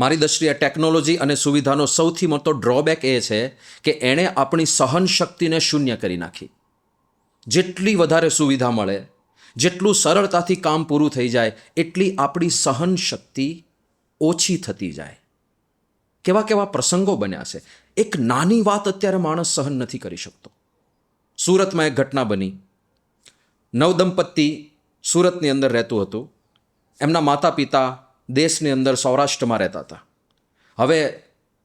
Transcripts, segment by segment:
મારી દ્રષ્ટિએ ટેકનોલોજી અને સુવિધાનો સૌથી મોટો ડ્રોબેક એ છે કે એણે આપણી સહન શક્તિને શૂન્ય કરી નાખી. જેટલી વધારે સુવિધા મળે, જેટલું સરળતાથી કામ પૂરું થઈ જાય, એટલી આપણી સહન શક્તિ ઓછી થતી જાય. કેવા કેવા પ્રસંગો બન્યા છે. એક નાની વાત અત્યારે માણસ સહન નથી કરી શકતો. સુરતમાં એક ઘટના બની. નવદંપતિ સુરતની અંદર રહેતું હતું. એમના માતા પિતા દેશની અંદર સૌરાષ્ટ્રમાં રહેતા હતા. હવે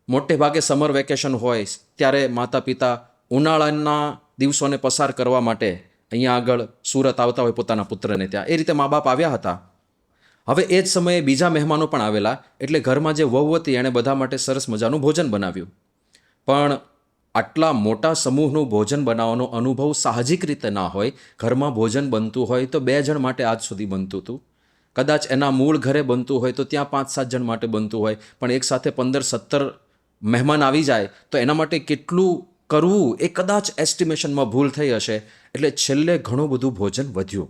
મોટે ભાગે સમર વેકેશન હોય ત્યારે માતા પિતા ઉનાળાના દિવસોને પસાર કરવા માટે અહીંયા આગળ સુરત આવતા હોય પોતાના પુત્રને ત્યાં. એ રીતે મા બાપ આવ્યા હતા. હવે એ જ સમયે બીજા મહેમાનો પણ આવેલા, એટલે ઘરમાં જે વહુ હતી એણે બધા માટે સરસ મજાનું ભોજન બનાવ્યું. પણ આટલા મોટા સમૂહનું ભોજન બનાવવાનો અનુભવ સાહજિક રીતે ના હોય, ઘરમાં ભોજન બનતું હોય તો બે જણ માટે આજ સુધી બનતું હતું. કદાચ એના મૂળ ઘરે બનતું હોય તો ત્યાં પાંચ સાત જણ માટે બનતું હોય, પણ એક સાથે પંદર સત્તર મહેમાન આવી જાય, તો એના માટે કેટલું કરવું એ કદાચ એસ્ટિમેશનમાં ભૂલ થઈ હશે. એટલે છેલ્લે ઘણું બધું ભોજન વધ્યું.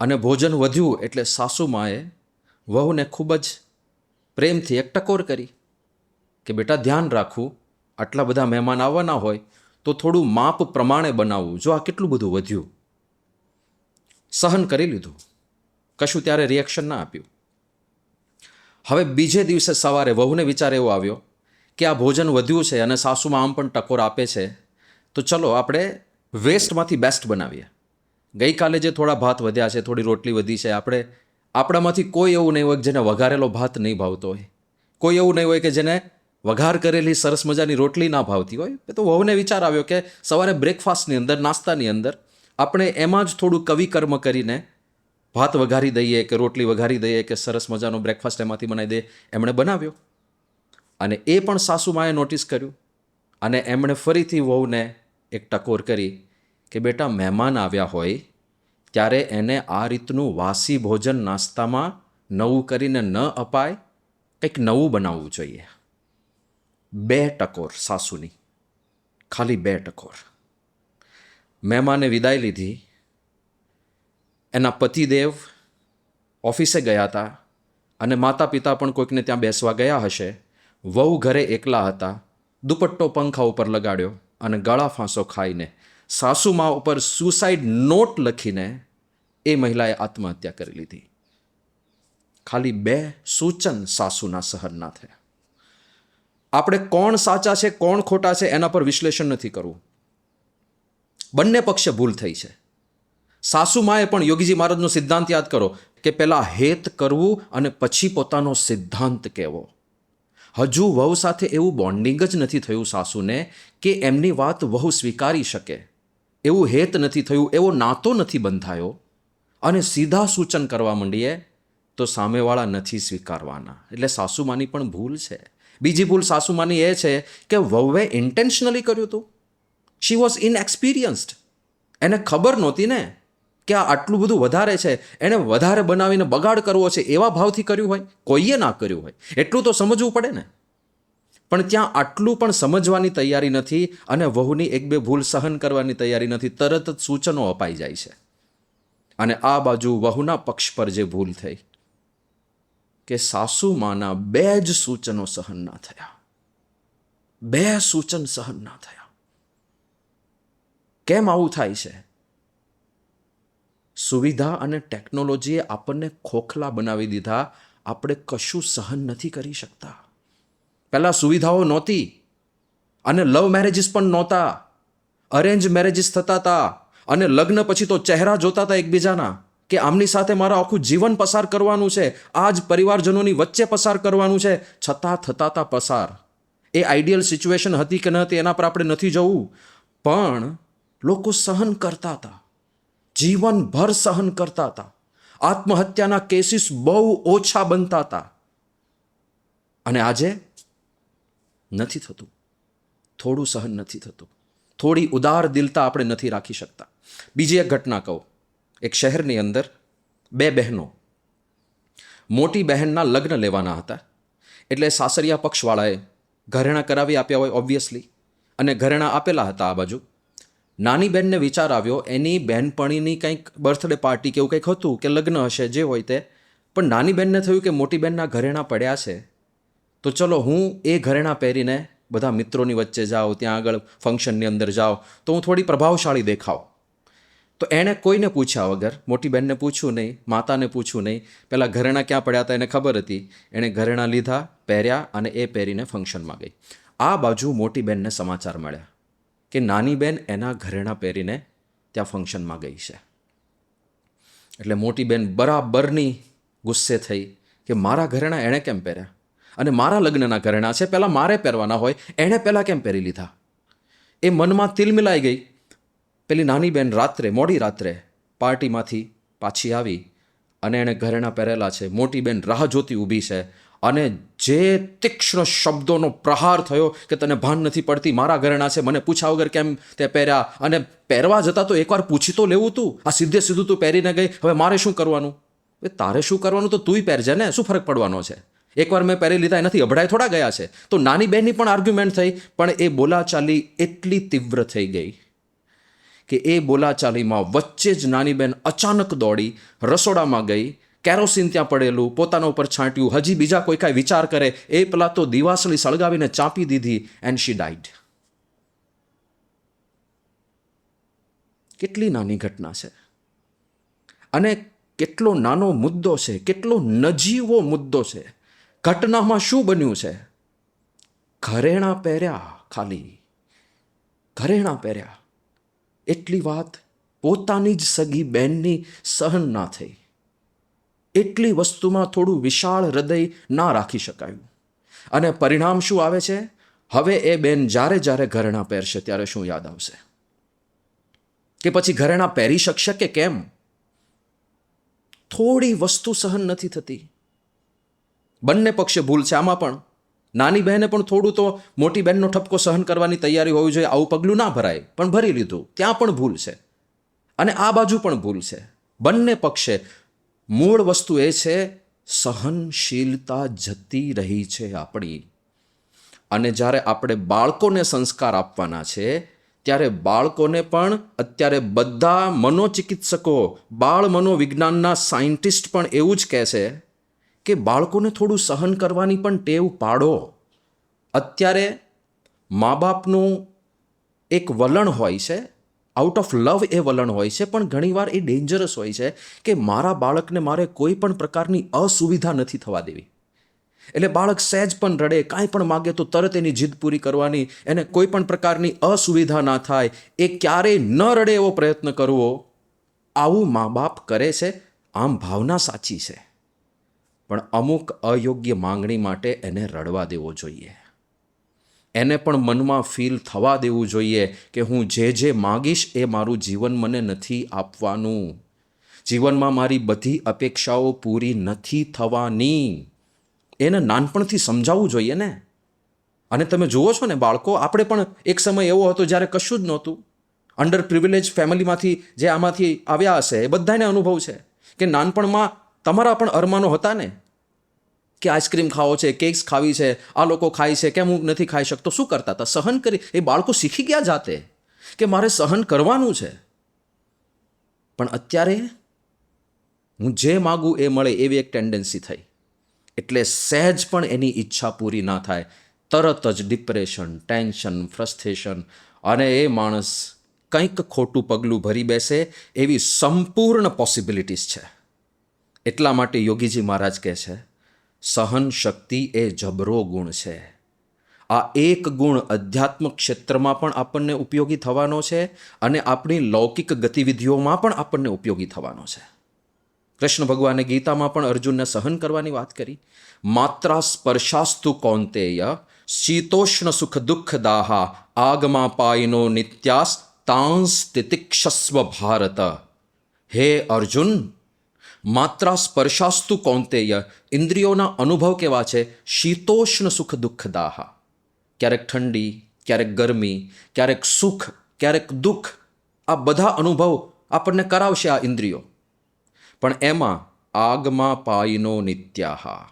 અને ભોજન વધ્યું એટલે સાસુમાએ વહુને ખૂબ જ પ્રેમથી એક ટકોર કરી કે બેટા ધ્યાન રાખવું, આટલા બધા મહેમાન આવવાના હોય તો થોડું માપ પ્રમાણે બનાવવું. જો આ કેટલું બધું વધ્યું. સહન કરી લીધું. કશું ત્યારે રિએક્શન ના આપ્યું. હવે બીજે દિવસે સવારે વહુને વિચાર એવો આવ્યો કે આ ભોજન વધ્યું છે અને સાસુમાં આમ પણ ટકોર આપે છે, તો ચલો આપણે વેસ્ટમાંથી બેસ્ટ બનાવીએ. ગઈકાલે જે થોડા ભાત વધ્યા છે, થોડી રોટલી વધી છે, આપણે આપણામાંથી કોઈ એવું નહીં હોય જેને વઘારેલો ભાત નહીં ભાવતો હોય. કોઈ એવું નહીં હોય કે જેને વઘાર કરેલી સરસ મજાની રોટલી ના ભાવતી હોય. તો વહુને વિચાર આવ્યો કે સવારે બ્રેકફાસ્ટની અંદર, નાસ્તાની અંદર આપણે એમાં જ થોડું કવિકર્મ કરીને ભાત વઘારી દઈએ કે રોટલી વઘારી દઈએ કે સરસ મજાનો બ્રેકફાસ્ટ એમાંથી બનાવી દઈએ, એમણે બનાવ્યો. અને એ પણ સાસુમાએ નોટિસ કર્યું. અને એમણે ફરીથી વહુને એક ટકોર કરી કે બેટા મહેમાન આવ્યા હોય, ત્યારે એને આ રીતનું વાસી ભોજન નાસ્તામાં નવું કરીને ન અપાય, કંઈક નવું બનાવવું જોઈએ. બે ટકોર સાસુની, ખાલી બે ટકોર. મહેમાને વિદાય લીધી. એના પતિદેવ ઓફિસે ગયા હતા અને માતા પિતા પણ કોઈકને ત્યાં બેસવા ગયા હશે. વહુ ઘરે એકલા હતા. દુપટ્ટો પંખા ઉપર લગાડ્યો અને ગળા ફાંસો ખાઈને સાસુમા ઉપર સુસાઇડ નોટ લખીને એ મહિલાએ આત્મહત્યા કરી લીધી. ખાલી બે સૂચન સાસુના સહનના થયા. આપણે કોણ સાચા છે, કોણ ખોટા છે એના પર વિશ્લેષણ નથી કરવું. બંને પક્ષે ભૂલ થઈ છે. સાસુમાએ પણ યોગીજી મહારાજનો સિદ્ધાંત યાદ કરો કે પહેલાં હેત કરવું અને પછી પોતાનો સિદ્ધાંત કહેવો. હજુ વહુ સાથે એવું બોન્ડિંગ જ નથી થયું સાસુને કે એમની વાત વહુ સ્વીકારી શકે. એવું હેત નથી થયું, એવો નાતો નથી બંધાયો. અને સીધા સૂચન કરવા માંડીએ તો સામેવાળા નથી સ્વીકારવાના. એટલે સાસુમાની પણ ભૂલ છે. બીજી ભૂલ સાસુમાની એ છે કે વહુએ ઇન્ટેન્શનલી કર્યું હતું શી વોઝ ઇનએક્સપિરિયન્સ્ડ એને ખબર નહોતી ને. કે આ આટલું બધું વધારે છે, એણે વધારે બનાવીને બગાડ કરવો છે એવા ભાવથી કર્યું હોય, કોઈએ ના કર્યું હોય. એટલું તો સમજવું પડે ને. પણ ત્યાં આટલું પણ સમજવાની તૈયારી નથી અને વહુની એક બે ભૂલ સહન કરવાની તૈયારી નથી, તરત જ સૂચનો અપાઈ જાય છે. અને આ બાજુ વહુના પક્ષ પર જે ભૂલ થઈ, કે સાસુમાના બે જ સૂચનો સહન ના થયા. બે સૂચન સહન ના થયા. કેમ આવું થાય છે? સુવિધા અને ટેકનોલોજીએ આપણને ખોખલા બનાવી દીધા. આપણે કશું સહન નથી કરી શકતા. પહેલાં સુવિધાઓ નહોતી અને લવ મેરેજીસ પણ નહોતા. અરેન્જ મેરેજીસ થતા હતા અને લગ્ન પછી તો ચહેરા જોતા હતા એકબીજાના કે આમની સાથે મારા આખું જીવન પસાર કરવાનું છે. આ જ પરિવારજનોની વચ્ચે પસાર કરવાનું છે. છતાં થતા હતા પસાર. એ આઈડિયલ સિચ્યુએશન હતી કે ન હતી એના પર આપણે નથી જવું. પણ લોકો સહન કરતા હતા જીવનભર સહન કરતા હતા. આત્મહત્યાના કેસીસ બહુ ઓછા બનતા હતા. અને આજે નથી થતું. થોડું સહન નથી થતું. થોડી ઉદાર દિલતા આપણે નથી રાખી શકતા. બીજી એક ઘટના કહું. એક શહેરની અંદર બે બહેનો મોટી બહેનના લગ્ન લેવાના હતા. એટલે સાસરિયા પક્ષવાળાએ ઘરેણાં કરાવી આપ્યા હોય ઓબ્વિયસલી અને ઘરેણાં આપેલા હતા આ બાજુ. નાની બહેનને વિચાર આવ્યો, એની બહેનપણીની કંઈક બર્થડે પાર્ટી કે એવું કંઈક હતું કે લગ્ન હશે, જે હોય તે. પણ નાની બહેનને થયું કે મોટી બહેનના ઘરેણાં પડ્યા છે. તો ચલો હું એ ઘરેણાં પહેરીને બધા મિત્રોની વચ્ચે જાઉં, ત્યાં આગળ ફંક્શનની અંદર જાઉં, તો હું થોડી પ્રભાવશાળી દેખાવ. તો એણે કોઈને પૂછ્યા વગર મોટી બહેનને પૂછ્યું નહીં, માતાને પૂછ્યું નહીં પહેલાં ઘરેણાં ક્યાં પડ્યા હતા એને ખબર હતી? એણે ઘરેણાં લીધા, પહેર્યા અને એ પહેરીને ફંક્શનમાં ગઈ. આ બાજુ મોટી બહેનને સમાચાર મળ્યા. કે નાની બેન એના ઘરેણાં પહેરીને ત્યાં ફંક્શનમાં ગઈ છે. એટલે મોટી બેન બરાબરની ગુસ્સે થઈ કે મારા ઘરેણાં એણે કેમ પહેર્યા? અને મારા લગ્નના ઘરેણાં છે, પહેલાં મારે પહેરવાના હોય, એણે પહેલાં કેમ પહેરી લીધા? એ મનમાં તિલમિલાઈ ગઈ. પેલી નાની બેન રાત્રે, મોડી રાત્રે પાર્ટીમાંથી પાછી આવી અને એણે ઘરેણાં પહેરેલા છે. મોટી બેન રાહ જોતી ઊભી છે. અને જે તીક્ષ્ણ શબ્દોનો પ્રહાર થયો કે તને ભાન નથી પડતી, મારા ઘરેણાં છે, મને પૂછ્યા વગર કેમ તે પહેર્યા? અને પહેરવા જતાં તો એકવાર પૂછી તો લેવું તું. આ સીધે સીધું તું પહેરીને ગઈ. હવે મારે શું કરવાનું? એ તારે શું કરવાનું? તો તુંય પહેરજે ને. શું ફરક પડવાનો છે? એકવાર મેં પહેરી લીધા, એનાથી અભડાઈ થોડા ગયા છે. તો નાની બહેનની પણ આર્ગ્યુમેન્ટ થઈ, પણ એ બોલાચાલી એટલી તીવ્ર થઈ ગઈ કે એ બોલાચાલીમાં વચ્ચે જ નાની બહેન અચાનક દોડી, રસોડામાં ગઈ કેરોસીન ત્યાં પડેલું, પોતાના ઉપર છાંટ્યું. હજી બીજા કોઈ કાંઈ વિચાર કરે, એ પેલા તો દિવાસળી સળગાવીને ચાંપી દીધી એન્ડ શી ડાઈડ કેટલી નાની ઘટના છે. અને કેટલો નાનો મુદ્દો છે, કેટલો નજીવો મુદ્દો છે. ઘટનામાં શું બન્યું છે? ઘરેણાં પહેર્યા ખાલી. ઘરેણાં પહેર્યા. એટલી વાત પોતાની જ સગી બહેનની સહન ના થઈ. એટલી વસ્તુમાં થોડું વિશાળ હૃદય ના રાખી શકાયું. અને પરિણામ શું આવે છે? હવે એ બેન જ્યારે જ્યારે ઘરેણાં પહેરશે ત્યારે શું યાદ આવશે? કે પછી ઘરેણાં પહેરી શકશે કે કેમ? થોડી વસ્તુ સહન નથી થતી. બંને પક્ષે ભૂલ છે આમાં પણ. નાની બહેને પણ થોડું તો મોટી બહેનનો ઠપકો સહન કરવાની તૈયારી હોવી જોઈએ, આવું પગલું ના ભરાય, પણ ભરી લીધું. ત્યાં પણ ભૂલ છે. અને આ બાજુ પણ ભૂલ છે. બંને પક્ષે મૂળ વસ્તુ એ છે, સહનશીલતા જતી રહી છે આપણી. અને જ્યારે આપણે બાળકોને સંસ્કાર આપવાના છે, ત્યારે બાળકોને પણ અત્યારે બધા મનોચિકિત્સકો, બાળ મનોવિજ્ઞાનના સાયન્ટિસ્ટ પણ એવું જ કહે છે કે બાળકોને થોડું સહન કરવાની પણ ટેવ પાડો. અત્યારે મા બાપનું એક વલણ હોય છે આઉટ ઓફ લવ એ વલણ હોય છે, પણ ઘણીવાર એ ડેન્જરસ હોય છે કે મારા બાળકને મારે કોઈ પણ પ્રકારની અસુવિધા નથી થવા દેવી. એટલે બાળક સહેજ પણ રડે, કાંઈ પણ માગે તો તરત એની જીદ પૂરી કરવાની, એને કોઈ પણ પ્રકારની અસુવિધા ના થાય. એ ક્યારેય ન રડે એવો પ્રયત્ન કરવો, આવું મા બાપ કરે છે, આમ ભાવના સાચી છે. પણ અમુક અયોગ્ય માંગણી માટે એને રડવા દેવો જોઈએ. એને પણ મનમાં ફીલ થવા દેવું જોઈએ કે હું જે જે માગીશ એ મારું જીવન મને નથી આપવાનું. જીવનમાં મારી બધી અપેક્ષાઓ પૂરી નથી થવાની. એને નાનપણથી સમજાવવું જોઈએ ને. અને તમે જુઓ છો ને બાળકો, આપણે પણ એક સમય એવો હતો જ્યારે કશું જ નહોતું. અંડર પ્રિવિલેજ ફેમિલીમાંથી જે આમાંથી આવ્યા હશે, એ બધાને અનુભવ છે કે નાનપણમાં તમારા પણ અરમાનો હતા ને? કે આઈસ્ક્રીમ ખાવો છે, કેક્સ ખાવી છે, આ લોકો ખાય છે, કેમ હું નથી ખાઈ શકતો? શું કરતા હતા? સહન કરી, એ બાળકો શીખી ગયા જાતે કે મારે સહન કરવાનું છે. પણ અત્યારે હું જે માગું એ મળે એવી એક ટેન્ડન્સી થઈ. એટલે સહેજ પણ એની ઈચ્છા પૂરી ના થાય. તરત જ ડિપ્રેશન ટેન્શન ફ્રસ્ટ્રેશન અને એ માણસ કંઈક ખોટું પગલું ભરી બેસે એવી સંપૂર્ણ પોસિબિલિટીઝ છે. એટલા માટે યોગીજી મહારાજ કહે છે સહન શક્તિ એ જબરો ગુણ છે. આ એક ગુણ અધ્યાત્મ ક્ષેત્રમાં પણ આપણને ઉપયોગી થવાનો છે અને આપણી લૌકિક ગતિવિધિઓમાં પણ આપણને ઉપયોગી થવાનો છે. કૃષ્ણ ભગવાને ગીતામાં પણ અર્જુનને સહન કરવાની વાત કરી. માત્રા સ્પર્શાસ્તુ કૌંતેય, શીતોષ્ણ સુખ દુઃખ દાહા, આગમા પાયનો નિત્યાસ તાંસ તિતિક્ષસ્વ ભારત. હે અર્જુન માત્રા સ્પર્શાસ્તુ કૌંતેય ઇન્દ્રિયોના અનુભવ કેવા છે? શીતોષ્ણ સુખ દુઃખ દાહા. ક્યારેક ઠંડી, ક્યારેક ગરમી, ક્યારેક સુખ, ક્યારેક દુઃખ. આ બધા અનુભવ આપણને કરાવશે આ ઇન્દ્રિયો. પણ એમાં આગમાં પાયનો નિત્યાહા.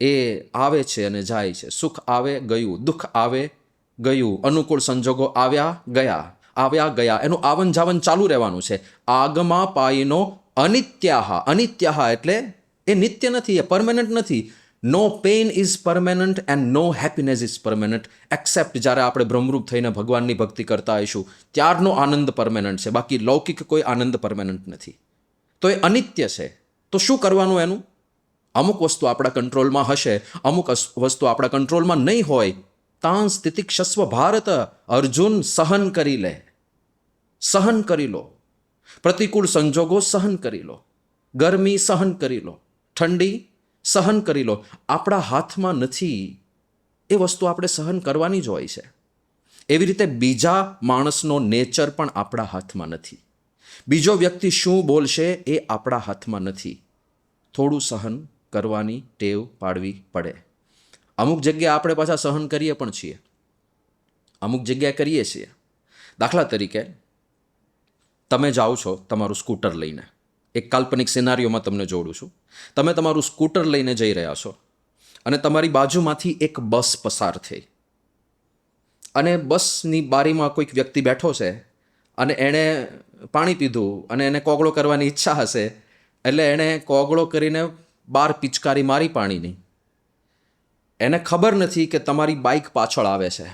એ આવે છે અને જાય છે. સુખ આવે, ગયું. દુઃખ આવે, ગયું. અનુકૂળ સંજોગો આવ્યા, ગયા. આવ્યા, ગયા. એનું આવન જાવન ચાલુ રહેવાનું છે. આગમાં પાયનો અનિત્યાહા. અનિત્યાહ એટલે એ નિત્ય નથી, એ પરમેનન્ટ નથી. No pain is permanent and no happiness is permanent except જ્યારે આપણે બ્રહ્મરૂપ થઈને ભગવાનની ભક્તિ કરતા આવીશું, ત્યારનો આનંદ પરમેનન્ટ છે. બાકી લૌકિક કોઈ આનંદ પરમેનન્ટ નથી. તો એ અનિત્ય છે. તો શું કરવાનું એનું? અમુક વસ્તુ આપણા કંટ્રોલમાં હશે, અમુક વસ્તુ આપણા કંટ્રોલમાં નહીં હોય. તાન સ્થિતિક્ષસ્વ ભારત અર્જુન સહન કરી લે. સહન કરી લો. પ્રતિકૂળ સંજોગો સહન કરી લો. ગરમી સહન કરી લો. ઠંડી સહન કરી લો. આપણા હાથમાં નથી. એ વસ્તુ આપણે સહન કરવાની જ હોય છે. એવી રીતે બીજા માણસનો નેચર પણ આપણા હાથમાં નથી. બીજો વ્યક્તિ શું બોલશે એ આપણા હાથમાં નથી. થોડું સહન કરવાની ટેવ પાડવી પડે. અમુક જગ્યાએ આપણે પાછા સહન કરીએ પણ છીએ. અમુક જગ્યાએ કરીએ છીએ. દાખલા તરીકે તમે જાઓ છો તમારું સ્કૂટર લઈને. એક કાલ્પનિક સિનારીઓમાં તમને જોડું છું. તમે તમારું સ્કૂટર લઈને જઈ રહ્યા છો. અને તમારી બાજુમાંથી એક બસ પસાર થઈ. અને બસની બારીમાં કોઈક વ્યક્તિ બેઠો છે અને એણે પાણી પીધું અને એને કોગળો કરવાની ઈચ્છા હશે એટલે એણે કોગળો કરીને બાર પિચકારી મારી પાણીની. એને ખબર નથી કે તમારી બાઇક પાછળ આવે છે.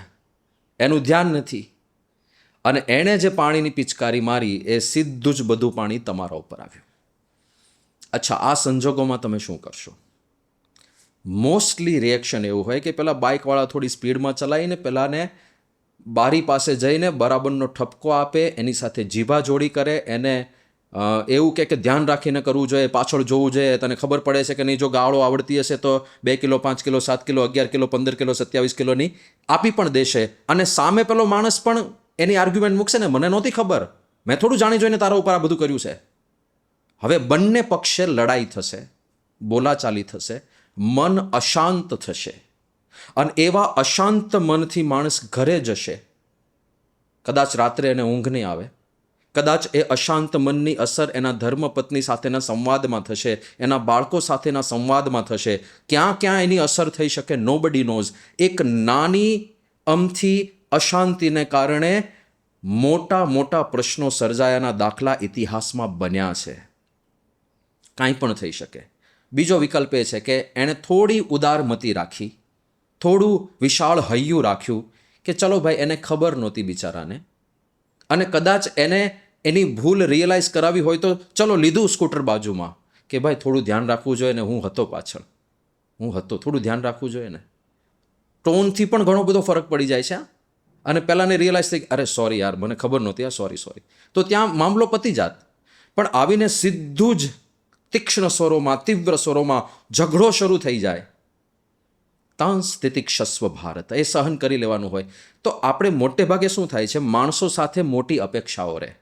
એનું ધ્યાન નથી. અને એણે જે પાણીની પિચકારી મારી, એ સીધું જ બધું પાણી તમારા ઉપર આવ્યું. અચ્છા, આ સંજોગોમાં તમે શું કરશો? મોસ્ટલી રિએક્શન એવું હોય કે પેલા બાઇકવાળા થોડી સ્પીડમાં ચલાવીને પેલાને બારી પાસે જઈને બરાબરનો ઠપકો આપે, એની સાથે જીભા જોડી કરે, એને એવું કે કે ધ્યાન રાખીને કરવું જોઈએ, પાછળ જોવું જોઈએ, તને ખબર પડે છે કે નહીં, જો ગાળો આવડતી હશે તો બે કિલો, પાંચ કિલો, સાત કિલો, અગિયાર કિલો, પંદર કિલો, સત્યાવીસ કિલોની આપી પણ દેશે. અને સામે પેલો માણસ પણ એની આર્ગ્યુમેન્ટ મૂકશે ને મને નહોતી ખબર. મેં થોડું જાણી જોઈને તારા ઉપર આ બધું કર્યું છે. હવે બંને પક્ષે લડાઈ થશે, બોલાચાલી થશે, મન અશાંત થશે. અને એવા અશાંત મનથી માણસ ઘરે જશે. કદાચ રાત્રે એને ઊંઘ નહીં આવે. કદાચ એ અશાંત મનની અસર એના ધર્મપત્ની સાથેના સંવાદમાં થશે, એના બાળકો સાથેના સંવાદમાં થશે. ક્યાં ક્યાં એની અસર થઈ શકે નો બડી નોઝ એક નાની અમથી અશાંતિને કારણે મોટા મોટા પ્રશ્નો સર્જાયાના દાખલા ઇતિહાસમાં બન્યા છે. કાંઈ પણ થઈ શકે. બીજો વિકલ્પ એ છે કે એણે થોડી ઉદારમતી રાખી, થોડું વિશાળ હૈયું રાખ્યું કે ચલો ભાઈ, એને ખબર નહોતી બિચારાને. અને કદાચ એને એની ભૂલ રિયલાઇઝ કરાવી હોય તો ચલો લીધું સ્કૂટર બાજુમાં કે ભાઈ, થોડું ધ્યાન રાખવું જોઈએ ને હું હતો પાછળ. હું હતો, થોડું ધ્યાન રાખવું જોઈએ ને. ટોનથી પણ ઘણો બધો ફરક પડી જાય છે? અને પહેલાંને રિયલાઇઝ થઈ અરે સોરી યાર, મને ખબર નહોતી, આ સોરી સોરી તો ત્યાં મામલો પતી જાત. પણ આવીને સીધું જ તીક્ષ્ણ સ્વરોમાં, તીવ્ર સ્વરોમાં ઝઘડો શરૂ થઈ જાય. તાન સ્થિતિક્ષસ્વ ભારત, એ સહન કરી લેવાનું હોય. તો આપણે મોટે ભાગે શું થાય છે? માણસો સાથે મોટી અપેક્ષાઓ રહે.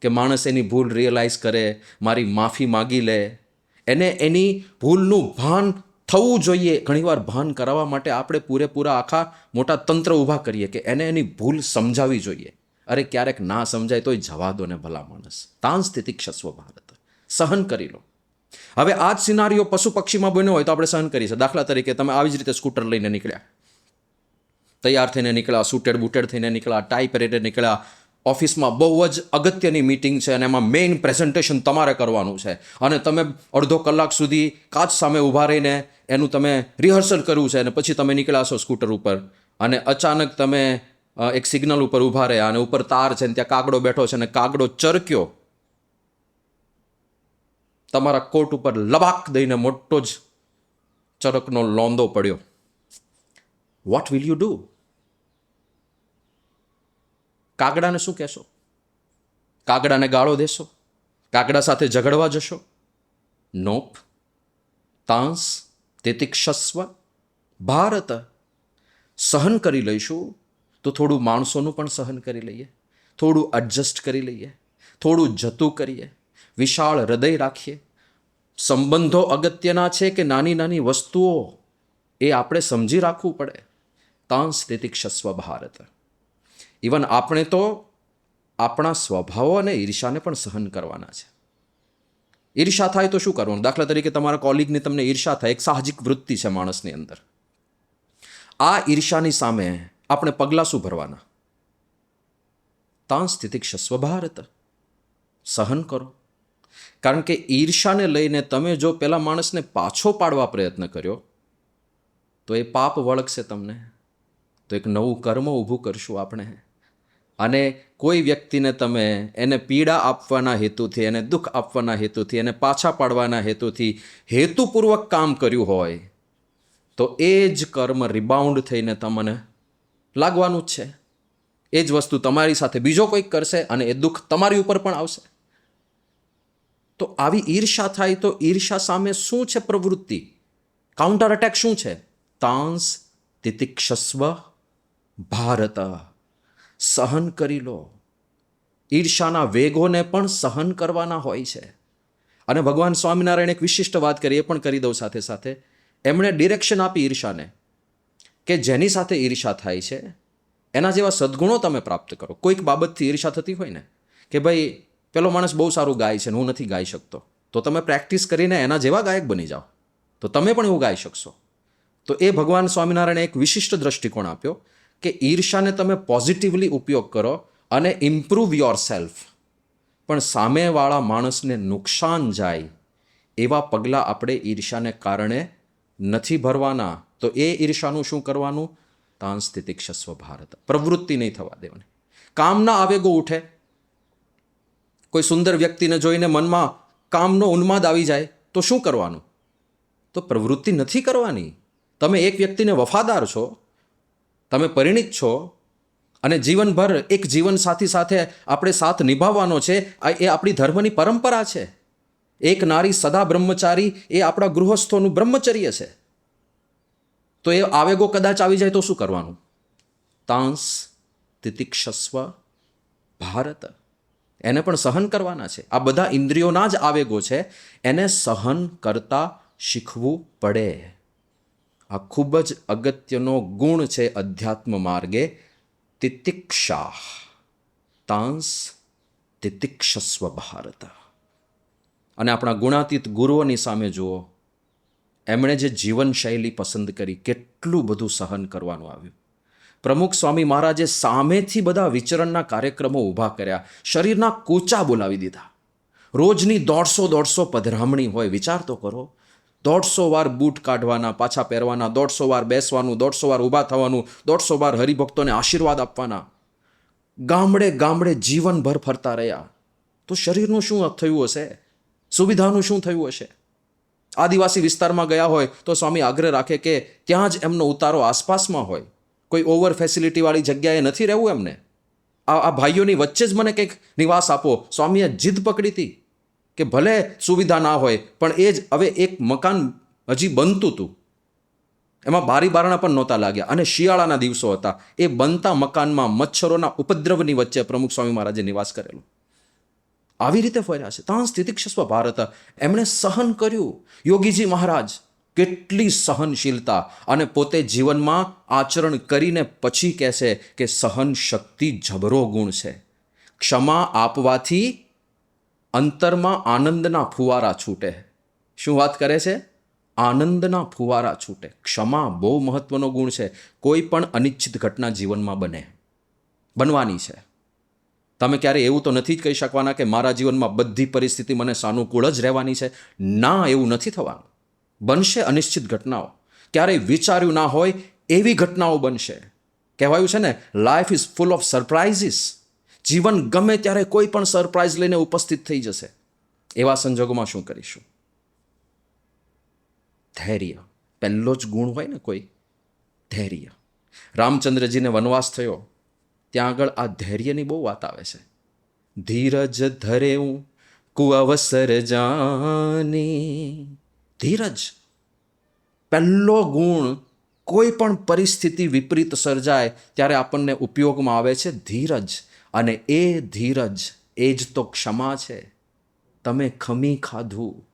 કે માણસ એની ભૂલ રિયલાઇઝ કરે, મારી માફી માગી લે. એને એની ભૂલનું ભાન થવું જોઈએ. ઘણીવાર ભાન કરાવવા માટે આપણે પૂરેપૂરા આખા મોટા તંત્ર ઊભા કરીએ કે એને એની ભૂલ સમજાવવી જોઈએ. અરે ક્યારેક ના સમજાય તોય જવા દો ને ભલા માણસ. તાન સ્થિતિક્ષસ્વ ભારત. સહન કરી લો. હવે આ જ સિનારીઓ પશુ પક્ષીમાં બન્યો હોય તો આપણે સહન કરી છે. દાખલા તરીકે તમે આવી જ રીતે સ્કૂટર લઈને નીકળ્યા. તૈયાર થઈને નીકળ્યા સૂટેડ બૂટેડ થઈને નીકળ્યા ટાઈ પહેરીને નીકળ્યા. ઓફિસમાં બહુ જ અગત્યની મિટિંગ છે અને એમાં મેઇન પ્રેઝન્ટેશન તમારે કરવાનું છે. અને તમે અડધો કલાક સુધી કાચ સામે ઊભા રહીને એનું તમે રિહર્સલ કરવું છે અને પછી તમે નીકળાશો સ્કૂટર ઉપર. અને અચાનક તમે એક સિગ્નલ ઉપર ઊભા રહ્યા અને ઉપર તાર છે ને ત્યાં કાગડો બેઠો છે અને કાગડો ચરક્યો. તમારા કોટ ઉપર લબાક દઈને મોટો જ ચરકનો લોંદો પડ્યો. વોટ વિલ યુ ડુ કાગડાને શું કહેશો? કાગડાને ગાળો દેશો? કાગડા સાથે ઝઘડવા જશો? નોપ તાંસ તિતિક્ષસ્વ, ભારત સહન કરી લઈશું તો થોડું માણસોનું પણ સહન કરી લઈએ, થોડું એડજસ્ટ કરી લઈએ, થોડું જતું કરીએ, વિશાળ હૃદય રાખીએ. સંબંધો અગત્યના છે કે નાની નાની વસ્તુઓ એ આપણે સમજી રાખવું પડે. તાં સ્થિતિક્ષસ્વ ભારત. ઇવન આપણે તો આપણા સ્વભાવો અને ઈર્ષાને પણ સહન કરવાના છે. ઈર્ષા થાય તો શું કરવાનું? દાખલા તરીકે તમારા કોલિગની તમને ઈર્ષા થાય, એક સાહજિક વૃત્તિ છે માણસની અંદર. આ ઈર્ષાની સામે આપણે પગલાં શું ભરવાના? તાન સ્થિતિક્ષસ્વ ભારત સહન કરો. કારણ કે ઈર્ષાને લઈને તમે જો પેલા માણસને પાછો પાડવા પ્રયત્ન કર્યો, તો એ પાપ વળગશે તમને. તો એક નવું કર્મ ઊભું કરશું આપણે. અને કોઈ વ્યક્તિને તમે એને પીડા આપવાના હેતુથી, એને દુઃખ આપવાના હેતુથી, એને પાછા પાડવાના હેતુથી હેતુપૂર્વક કામ કર્યું હોય, તો એ જ કર્મ રિબાઉન્ડ થઈને તમને લાગવાનું જ છે. એ જ વસ્તુ તમારી સાથે બીજો કોઈક કરશે અને એ દુઃખ તમારી ઉપર પણ આવશે. તો આવી ઈર્ષા થાય તો ઈર્ષા સામે શું છે પ્રવૃત્તિ? કાઉન્ટર અટેક શું છે? તાંસ, તિતિક્ષસ્વ, ભારત. સહન કરી લો. ઈર્ષાના વેગોને પણ સહન કરવાના હોય છે. અને ભગવાન સ્વામિનારાયણ એક વિશિષ્ટ વાત કરી, એ પણ કરી દઉં સાથે સાથે. એમણે ડિરેક્શન આપી ઈર્ષાને, કે જેની સાથે ઈર્ષા થાય છે, એના જેવા સદ્ગુણો તમે પ્રાપ્ત કરો. કોઈક બાબતથી ઈર્ષા થતી હોય ને, કે ભાઈ, પેલો માણસ બહુ સારું ગાય છે ને હું નથી ગાઈ શકતો, તો તમે પ્રેક્ટિસ કરીને એના જેવા ગાયક બની જાઓ. તો તમે પણ એવું ગાઈ શકશો. તો એ ભગવાન સ્વામિનારાયણે એક વિશિષ્ટ દ્રષ્ટિકોણ આપ્યો કે ઈર્ષાને તમે પોઝિટિવલી ઉપયોગ કરો અને ઇમ્પ્રૂવ યોર સેલ્ફ પણ સામેવાળા માણસને નુકસાન જાય એવા પગલાં આપણે ઈર્ષાને કારણે નથી ભરવાના. તો એ ઈર્ષાનું શું કરવાનું? તાન સ્થિતિક્ષસ્વ ભારત. પ્રવૃત્તિ નહીં થવા દેવાની. કામના આવેગો ઉઠે. કોઈ સુંદર વ્યક્તિને જોઈને મનમાં કામનો ઉન્માદ આવી જાય, તો શું કરવાનું? તો પ્રવૃત્તિ નથી કરવાની. તમે એક વ્યક્તિને વફાદાર છો તમે પરિણિત છો અને જીવનભર એક જીવન સાથી સાથે આપણે સાથ નિભાવવાનો છે એ આપણી ધર્મની પરંપરા છે. એક નારી સદા બ્રહ્મચારી એ આપણા ગૃહસ્થોનું બ્રહ્મચર્ય છે. તો એ આવેગો કદાચ આવી જાય તો શું કરવાનું? તાંસ તિતિક્ષસ્વ ભારત. એને પણ સહન કરવાના છે. આ બધા ઇન્દ્રિયોના જ આવેગો છે. એને સહન કરતા શીખવું પડે. આ ખૂબ જ અગત્યનો ગુણ છે અધ્યાત્મ માર્ગે. તિતિક્ષા. તાંસ તિતિક્ષસ્વ ભારત. અને આપણા ગુણાતીત ગુરુઓની સામે જુઓ. એમણે જે જીવનશૈલી પસંદ કરી, કેટલું બધું સહન કરવાનું આવ્યું. પ્રમુખ સ્વામી મહારાજે સામેથી બધા વિચરણના કાર્યક્રમો ઊભા કર્યા. શરીરના કૂચા બોલાવી દીધા. રોજની દોઢસો દોઢસો પધરામણી હોય, વિચાર તો કરો. દોઢસો વાર બૂટ કાઢવાના, પાછા પહેરવાના, દોઢસો વાર બેસવાનું, દોઢસો વાર ઊભા થવાનું, દોઢસો વાર હરિભક્તોને આશીર્વાદ આપવાના. ગામડે ગામડે જીવનભર ફરતા રહ્યા. તો શરીરનું શું થયું હશે? સુવિધાનું શું થયું હશે? આદિવાસી વિસ્તારમાં ગયા હોય તો સ્વામી આગ્રહ રાખે કે ત્યાં જ એમનો ઉતારો આસપાસમાં હોય. કોઈ ઓવર ફેસિલિટીવાળી જગ્યાએ નથી રહેવું એમને? આ આ ભાઈઓની વચ્ચે જ મને કંઈક નિવાસ આપો. સ્વામીએ જીદ પકડી હતી. કે ભલે સુવિધા ના હોય, પણ એ જ હવે એક મકાન હજી બનતું હતું. એમાં બારી બારણા પણ નહોતા લાગ્યા અને શિયાળાના દિવસો હતા. એ બનતા મકાનમાં મચ્છરોના ઉપદ્રવની વચ્ચે પ્રમુખ સ્વામી મહારાજે નિવાસ કરેલો. આવી રીતે ફર્યા છે. ત્યાં સ્થિતિક્ષસ્વ ભારત. એમણે સહન કર્યું. યોગીજી મહારાજ, કેટલી સહનશીલતા અને પોતે જીવનમાં આચરણ કરીને પછી કહેશે કે સહન શક્તિ જબરો ગુણ છે. ક્ષમા આપવાથી અંતરમાં આનંદના ફુવારા છૂટે. શું વાત કરે છે? આનંદના ફુવારા છૂટે. ક્ષમા બહુ મહત્વનો ગુણ છે. કોઈ પણ અનિચ્છિત ઘટના જીવનમાં બને. બનવાની છે. તમે ક્યારે એવું તો નથી જ કહી શકવાના કે મારા જીવનમાં બધી પરિસ્થિતિ મને સાનુકૂળ જ રહેવાની છે. ના, એવું નથી થવાનું. બનશે અનિશ્ચિત ઘટનાઓ. ક્યારેય વિચાર્યું ના હોય એવી ઘટનાઓ બનશે. કહેવાયું છે ને life is full of surprises જીવન ગમે ત્યારે કોઈ પણ સરપ્રાઇઝ લઈને ઉપસ્થિત થઈ જશે. એવા સંજોગોમાં શું કરીશું? ધૈર્ય. પહેલો જ ગુણ હોય ને કોઈ? ધૈર્ય. રામચંદ્રજીને વનવાસ થયો. ત્યાં આગળ આ ધૈર્યની બહુ વાત આવે છે. ધીરજ ધરેવું કુઅવસર જાની. ધીરજ. પહેલો ગુણ કોઈ પણ પરિસ્થિતિ વિપરીત સર્જાય ત્યારે આપણને ઉપયોગમાં આવે છે ધીરજ. અને એ ધીરજ, એ જ તો ક્ષમા છે. તમે ખમી ખાધું.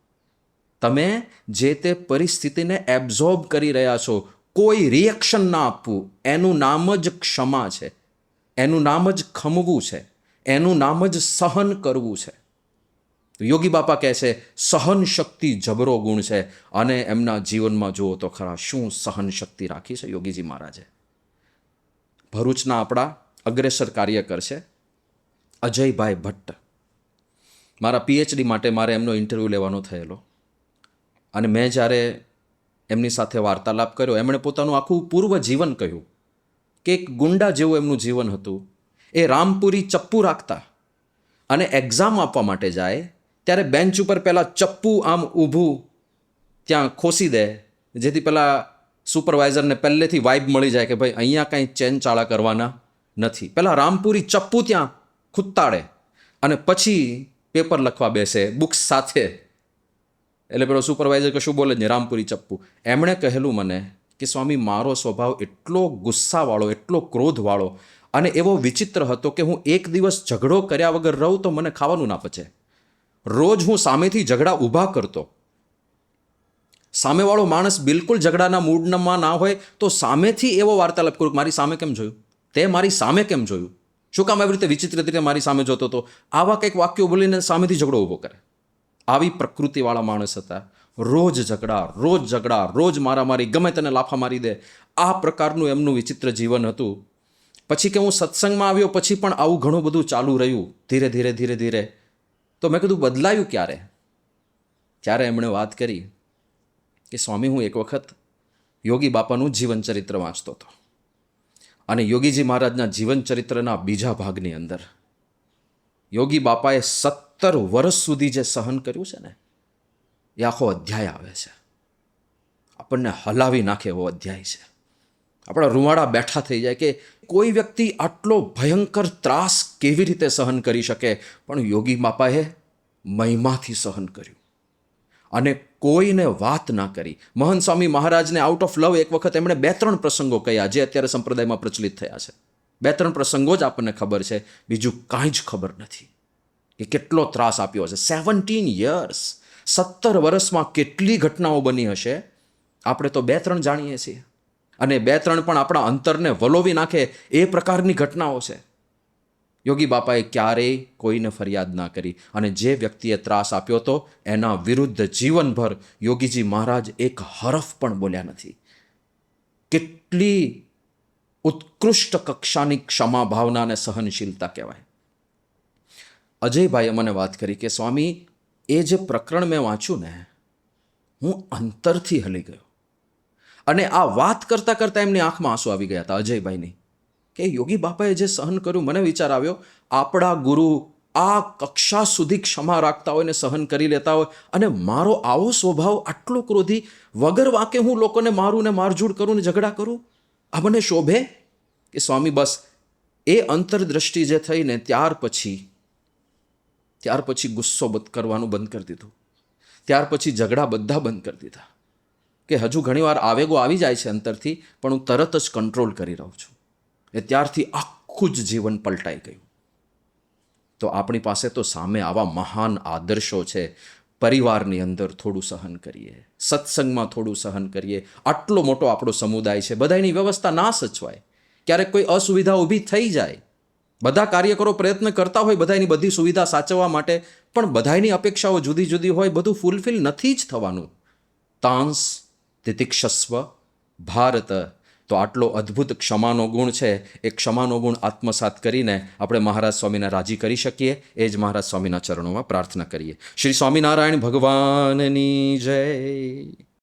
તમે જે તે પરિસ્થિતિને એબ્ઝોર્બ કરી રહ્યા છો, કોઈ રિએક્શન ના આપવું. એનું નામ જ ક્ષમા છે. એનું નામ જ ખમવું છે. એનું નામ જ સહન કરવું છે. યોગી બાપા કહે છે સહન શક્તિ જબરો ગુણ છે. અને એમના જીવનમાં જુઓ તો ખરા શું સહન શક્તિ રાખી છે યોગીજી મહારાજે. ભરૂચના આપણા અગ્રેસર કાર્યકર છે. અજયભાઈ ભટ્ટ. મારા પીએચડી માટે મારે એમનો ઇન્ટરવ્યૂ લેવાનો થયેલો. અને મેં જ્યારે એમની સાથે વાર્તાલાપ કર્યો, એમણે પોતાનું આખું પૂર્વ જીવન કહ્યું કે એક ગુંડા જેવું એમનું જીવન હતું. એ રામપુરી ચપ્પુ રાખતા અને એક્ઝામ આપવા માટે જાય, ત્યારે બેન્ચ ઉપર પહેલાં ચપ્પુ આમ ઊભું ત્યાં ખોસી દે, જેથી પહેલાં સુપરવાઇઝરને પહેલેથી વાઇબ મળી જાય કે ભાઈ અહીંયા કાંઈ ચેન ચાળા કરવાના નથી. પહેલાં રામપુરી ચપ્પુ ત્યાં ખૂત્તાડે અને પછી પેપર લખવા બેસે, બુક્સ સાથે. એટલે પેલો સુપરવાઇઝર કશું બોલે નહીં રામપુરી ચપ્પુ. એમણે કહેલું મને કે, સ્વામી, મારો સ્વભાવ એટલો ગુસ્સાવાળો, એટલો ક્રોધવાળો અને એવો વિચિત્ર હતો કે હું એક દિવસ ઝઘડો કર્યા વગર રહું તો મને ખાવાનું ના પચે. રોજ હું સામેથી ઝઘડા ઊભા કરતો. સામેવાળો માણસ બિલકુલ ઝઘડાના મૂડમાં ના હોય તો સામેથી એવો વાર્તાલાપ કરું મારી સામે કેમ જોયું? તે મારી સામે કેમ જોયું? શું કામ આવી રીતે વિચિત્ર રીતે મારી સામે જોતો હતો? આવા કંઈક વાક્યો બોલીને સામેથી ઝઘડો ઊભો કરે. આવી પ્રકૃતિવાળા માણસ હતા. રોજ ઝઘડા રોજ ઝઘડા, રોજ મારામારી, ગમે તેને લાફા મારી દે. આ પ્રકારનું એમનું વિચિત્ર જીવન હતું. પછી કે હું સત્સંગમાં આવ્યો, પછી પણ આવું ઘણું બધું ચાલુ રહ્યું. ધીરે ધીરે ધીરે ધીરે. તો મેં કીધું, બદલાયું ક્યારે? ત્યારે એમણે વાત કરી કે, સ્વામી, હું એક વખત યોગી બાપાનું જીવન ચરિત્ર વાંચતો હતો. અને યોગીજી મહારાજના જીવન ચરિત્રના બીજા ભાગની અંદર. યોગી બાપાએ સત્તર વર્ષ સુધી જે સહન કર્યું છે ને, એ આખો અધ્યાય આવે છે. આપણને હલાવી નાખે એવો અધ્યાય છે. આપણા રૂવાડા બેઠા થઈ જાય કે કોઈ વ્યક્તિ આટલો ભયંકર ત્રાસ કેવી રીતે સહન કરી શકે? પણ યોગી બાપાએ મહિમાથી સહન કર્યું. અને કોઈને વાત ના કરી. મહંત સ્વામી મહારાજને આઉટ ઓફ લવ એક વખત એમણે બે ત્રણ પ્રસંગો કહ્યા જે અત્યારે સંપ્રદાયમાં પ્રચલિત થયા છે. બે ત્રણ પ્રસંગો જ આપણને ખબર છે. બીજું કાંઈ જ ખબર નથી કે કેટલો ત્રાસ આપ્યો હશે. સેવન્ટીન યર્સ સત્તર વર્ષમાં કેટલી ઘટનાઓ બની હશે? આપણે તો બે ત્રણ જાણીએ છીએ. અને બે ત્રણ પણ આપણા અંતરને વલોવી નાખે એ પ્રકારની ઘટનાઓ છે. યોગી બાપાએ ક્યારેય કોઈને ફરિયાદ ના કરી. અને જે વ્યક્તિએ ત્રાસ આપ્યો હતો, એના વિરુદ્ધ જીવનભર યોગીજી મહારાજ એક હરફ પણ બોલ્યા નથી. કેટલી ઉત્કૃષ્ટ કક્ષાની ક્ષમા ભાવના અને સહનશીલતા કહેવાય. અજયભાઈએ મને વાત કરી કે, સ્વામી, એ જે પ્રકરણ મેં વાંચ્યું ને, હું અંતરથી હલી ગયો. અને આ વાત કરતાં કરતાં એમની આંખમાં આંસુ આવી ગયા હતા અજયભાઈની. કે યોગી બાપાએ જે સહન કર્યું, મને વિચાર આવ્યો, આપણા ગુરુ આ કક્ષા સુધી ક્ષમા રાખતા હોય ને સહન કરી લેતા હોય, અને મારો આવો સ્વભાવ આટલો ક્રોધી, વગર વાકે હું લોકોને મારું ને મારઝૂડ કરું ને ઝઘડા કરું? આ મને શોભે? કે સ્વામી, બસ, એ અંતરદ્રષ્ટિ જે થઈ ને ત્યાર પછી ત્યાર પછી ગુસ્સો બંધ કરવાનું બંધ કરી દીધું. ત્યાર પછી ઝઘડા બધા બંધ કરી દીધા. કે હજુ ઘણીવાર આવેગો આવી જાય છે અંતરથી, પણ હું તરત જ કંટ્રોલ કરી રહું છું. એ ત્યારથી આખું જ જીવન પલટાઈ ગયું. તો આપણી પાસે તો સામે આવા મહાન આદર્શો છે. પરિવારની અંદર થોડું સહન કરીએ. સત્સંગમાં થોડું સહન કરીએ. આટલો મોટો આપણો સમુદાય છે. બધાની વ્યવસ્થા ના સચવાય. ક્યારેક કોઈ અસુવિધા ઊભી થઈ જાય. બધા કાર્યકરો પ્રયત્ન કરતા હોય બધાની બધી સુવિધા સાચવવા માટે, પણ બધાની અપેક્ષાઓ જુદી જુદી હોય, બધું ફૂલફિલ નથી જ થવાનું. તાંસ, તિતિક્ષસ્વ, ભારત તો આટલો અદ્ભુત ક્ષમાનો ગુણ છે, એ ક્ષમાનો ગુણ આત્મસાત કરીને આપણે મહારાજ સ્વામીને રાજી કરી શકીએ, એ જ મહારાજ સ્વામીના ચરણોમાં પ્રાર્થના કરીએ. શ્રી સ્વામિનારાયણ ભગવાનની જય.